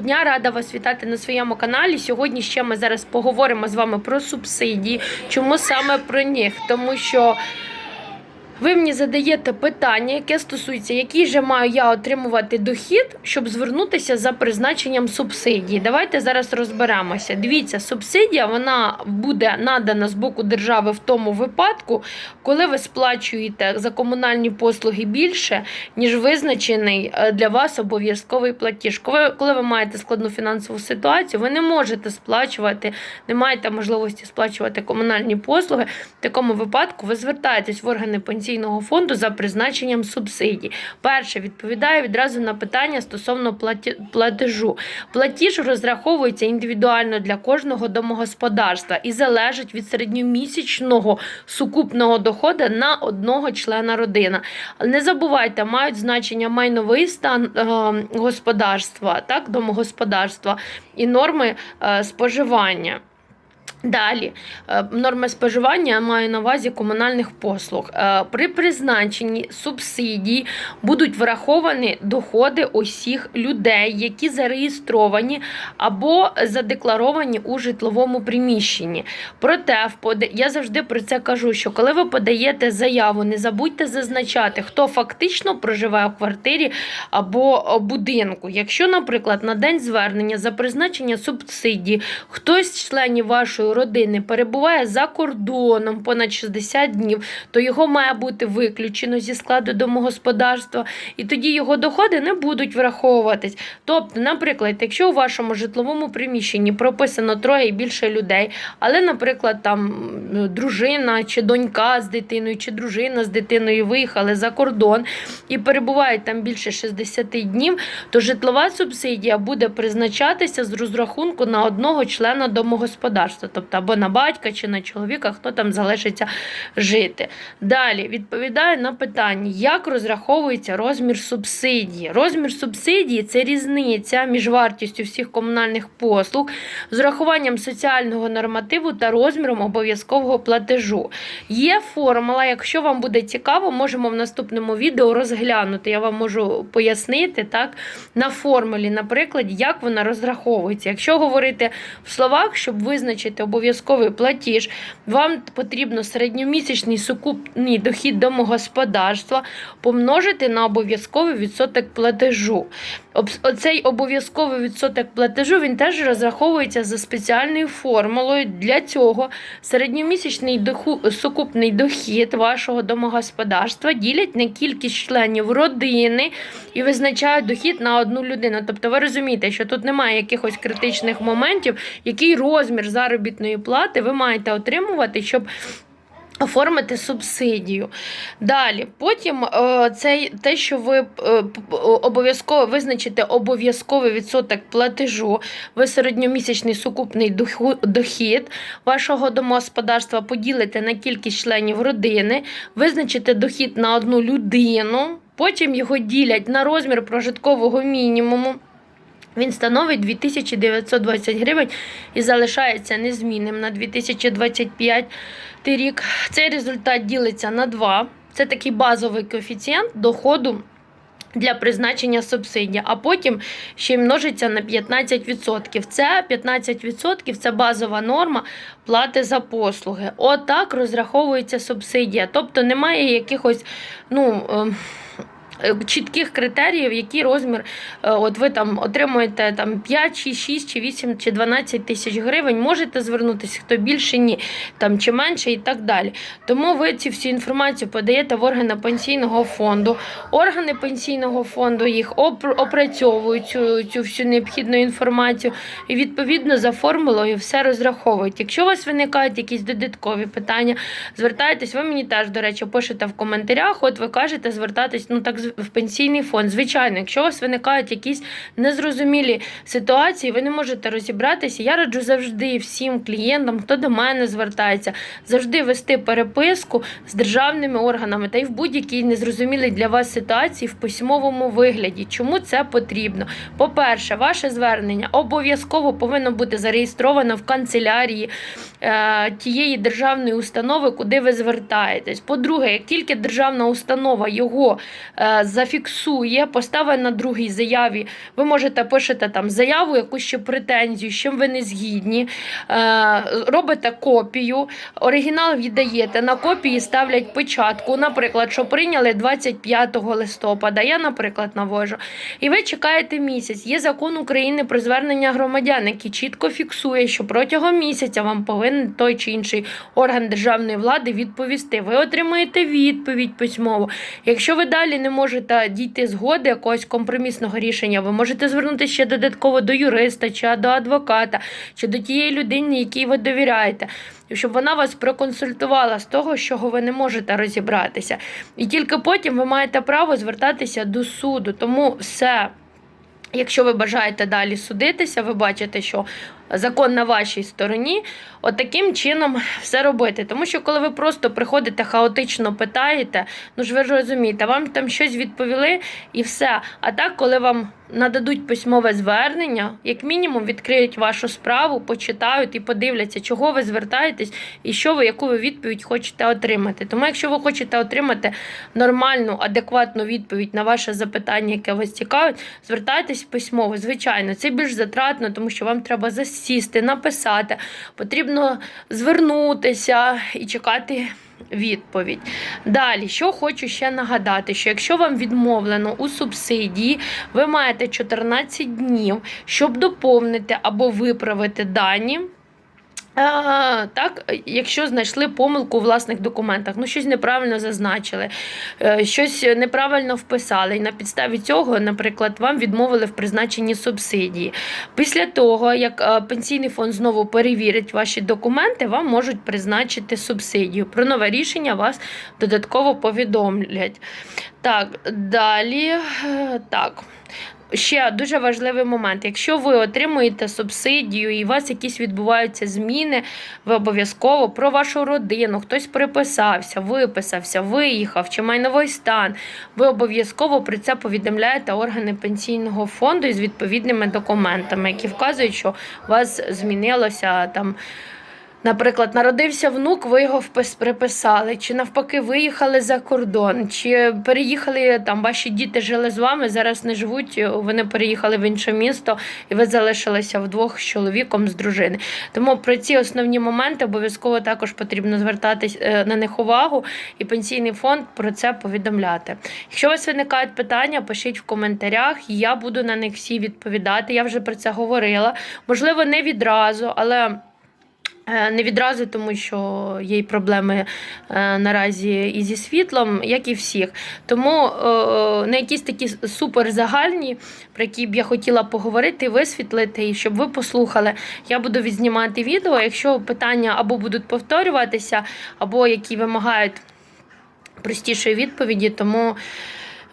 Дня рада вас вітати на своєму каналі. Сьогодні ще ми зараз поговоримо з вами про субсидії. Чому саме про них? Тому що ви мені задаєте питання, яке стосується, який же маю я отримувати дохід, щоб звернутися за призначенням субсидії. Давайте зараз розберемося. Дивіться, субсидія вона буде надана з боку держави в тому випадку, коли ви сплачуєте за комунальні послуги більше, ніж визначений е, для вас обов'язковий платіж. Коли, ви маєте складну фінансову ситуацію, ви не можете сплачувати, не маєте можливості сплачувати комунальні послуги. В такому випадку ви звертаєтесь в органи пенсійного фонду за призначенням субсидій. Перше відповідає відразу на питання стосовно платежу. Платіж розраховується індивідуально для кожного домогосподарства і залежить від середньомісячного сукупного доходу на одного члена родини. Не забувайте, мають значення майновий стан е, господарства, так, домогосподарства і норми е, споживання. Далі е, норми споживання маю на увазі комунальних послуг. Е, При призначенні субсидій будуть враховані доходи усіх людей, які зареєстровані або задекларовані у житловому приміщенні. Проте я завжди про це кажу: що коли ви подаєте заяву, не забудьте зазначати, хто фактично проживає в квартирі або будинку. Якщо, наприклад, на день звернення за призначення субсидії хтось з членів вашої родини перебуває за кордоном понад 60 днів, то його має бути виключено зі складу домогосподарства, і тоді його доходи не будуть враховуватись. Тобто, наприклад, якщо у вашому житловому приміщенні прописано троє і більше людей, але, наприклад, там дружина чи донька з дитиною, чи дружина з дитиною виїхали за кордон і перебувають там більше 60 днів, то житлова субсидія буде призначатися з розрахунку на одного члена домогосподарства, тобто або на батька чи на чоловіка, хто там залишиться жити. Далі відповідаю на питання, як розраховується розмір субсидії. Розмір субсидії це різниця між вартістю всіх комунальних послуг з урахуванням соціального нормативу та розміром обов'язкового платежу. Є формула, якщо вам буде цікаво, можемо в наступному відео розглянути. Я вам можу пояснити так, на формулі, наприклад, як вона розраховується. Якщо говорити в словах, щоб визначити обов'язковий платіж, вам потрібно середньомісячний сукупний дохід домогосподарства помножити на обов'язковий відсоток платежу. Оцей обов'язковий відсоток платежу він теж розраховується за спеціальною формулою. Для цього середньомісячний доху- сукупний дохід вашого домогосподарства ділять на кількість членів родини і визначають дохід на одну людину. Тобто ви розумієте, що тут немає якихось критичних моментів, який розмір заробітної плати ви маєте отримувати, щоб Оформити субсидію. Далі, потім е, це те, що ви е, обов'язково визначите обов'язковий відсоток платежу, ви середньомісячний сукупний дохід вашого домогосподарства поділите на кількість членів родини, визначите дохід на одну людину, потім його ділять на розмір прожиткового мінімуму. Він становить 2920 гривень і залишається незмінним на 2025 рік. Цей результат ділиться на 2. Це такий базовий коефіцієнт доходу для призначення субсидії, а потім ще й множиться на 15%. Це 15% це базова норма плати за послуги. Отак розраховується субсидія. Тобто немає якихось, ну. Е, Чітких критеріїв, який розмір, е, от ви там отримуєте там 5, чи 6, чи 8, чи 12 тисяч гривень, можете звернутися, хто більше ні, там чи менше і так далі. Тому ви цю всю інформацію подаєте в органи пенсійного фонду. Органи пенсійного фонду їх опр- опрацьовують цю, цю всю необхідну інформацію і відповідно за формулою все розраховують. Якщо у вас виникають якісь додаткові питання, звертайтесь, ви мені теж, до речі, пишете в коментарях. От ви кажете звертатись ну так в пенсійний фонд. Звичайно, якщо у вас виникають якісь незрозумілі ситуації, ви не можете розібратися. Я раджу завжди всім клієнтам, хто до мене звертається, завжди вести переписку з державними органами та й в будь-якій незрозумілій для вас ситуації в письмовому вигляді. Чому це потрібно? По-перше, ваше звернення обов'язково повинно бути зареєстровано в канцелярії е, тієї державної установи, куди ви звертаєтесь. По-друге, як тільки державна установа його е, зафіксує, поставить на другій заяві. Ви можете пишете там заяву, якусь ще претензію, з чим ви не згідні. Е, робите копію, оригінал віддаєте. На копії ставлять печатку. Наприклад, що прийняли 25 листопада. Я, наприклад, навожу. І ви чекаєте місяць. Є закон України про звернення громадян, який чітко фіксує, що протягом місяця вам повинен той чи інший орган державної влади відповісти. Ви отримуєте відповідь письмово. Якщо ви далі не можете дійти згоди якогось компромісного рішення, ви можете звернутися ще додатково до юриста, чи до адвоката, чи до тієї людини, якій ви довіряєте. Щоб вона вас проконсультувала з того, з чого ви не можете розібратися. І тільки потім ви маєте право звертатися до суду. Тому все. Якщо ви бажаєте далі судитися, ви бачите, що закон на вашій стороні, от таким чином все робити. Тому що коли ви просто приходите хаотично питаєте, ну ж ви ж розумієте, вам там щось відповіли і все. А так, коли вам нададуть письмове звернення, як мінімум відкриють вашу справу, почитають і подивляться, чого ви звертаєтесь і що ви, яку ви відповідь хочете отримати. Тому, якщо ви хочете отримати нормальну, адекватну відповідь на ваше запитання, яке вас цікавить, звертайтесь письмово. Звичайно, це більш затратно, тому що вам треба засісти, написати, потрібно звернутися і чекати. Відповідь. Далі, що хочу ще нагадати, що якщо вам відмовлено у субсидії, ви маєте 14 днів, щоб доповнити або виправити дані. А, так, якщо знайшли помилку у власних документах, ну щось неправильно зазначили, е, щось неправильно вписали, і на підставі цього, наприклад, вам відмовили в призначенні субсидії. Після того, як е, пенсійний фонд знову перевірить ваші документи, вам можуть призначити субсидію. Про нове рішення вас додатково повідомлять. Так, далі е, так. Ще дуже важливий момент. Якщо ви отримуєте субсидію і у вас якісь відбуваються зміни, ви обов'язково про вашу родину, хтось приписався, виписався, виїхав чи майновий стан. Ви обов'язково про це повідомляєте органи пенсійного фонду із відповідними документами, які вказують, що у вас змінилося там. Наприклад, народився внук, ви його приписали, чи навпаки виїхали за кордон, чи переїхали там, ваші діти жили з вами, зараз не живуть, вони переїхали в інше місто, і ви залишилися вдвох з чоловіком, з дружини. Тому про ці основні моменти обов'язково також потрібно звертатись е, на них увагу, і пенсійний фонд про це повідомляти. Якщо у вас виникають питання, пишіть в коментарях, я буду на них всі відповідати. Я вже про це говорила. Можливо, не відразу, але. Е, Не відразу, тому що є проблеми е, наразі і зі світлом, як і всіх. Тому е, на якісь такі супер загальні, про які б я хотіла поговорити, висвітлити, і щоб ви послухали, я буду відзнімати відео. Якщо питання або будуть повторюватися, або які вимагають простішої відповіді, тому.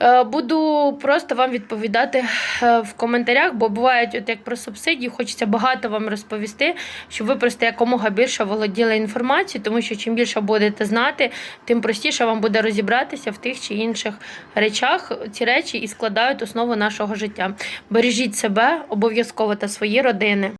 Е, Буду просто вам відповідати е, в коментарях, бо бувають, от як про субсидії, хочеться багато вам розповісти, щоб ви просто якомога більше володіли інформацією, тому що чим більше будете знати, тим простіше вам буде розібратися в тих чи інших речах. Ці речі і складають основу нашого життя. Бережіть себе обов'язково та свої родини.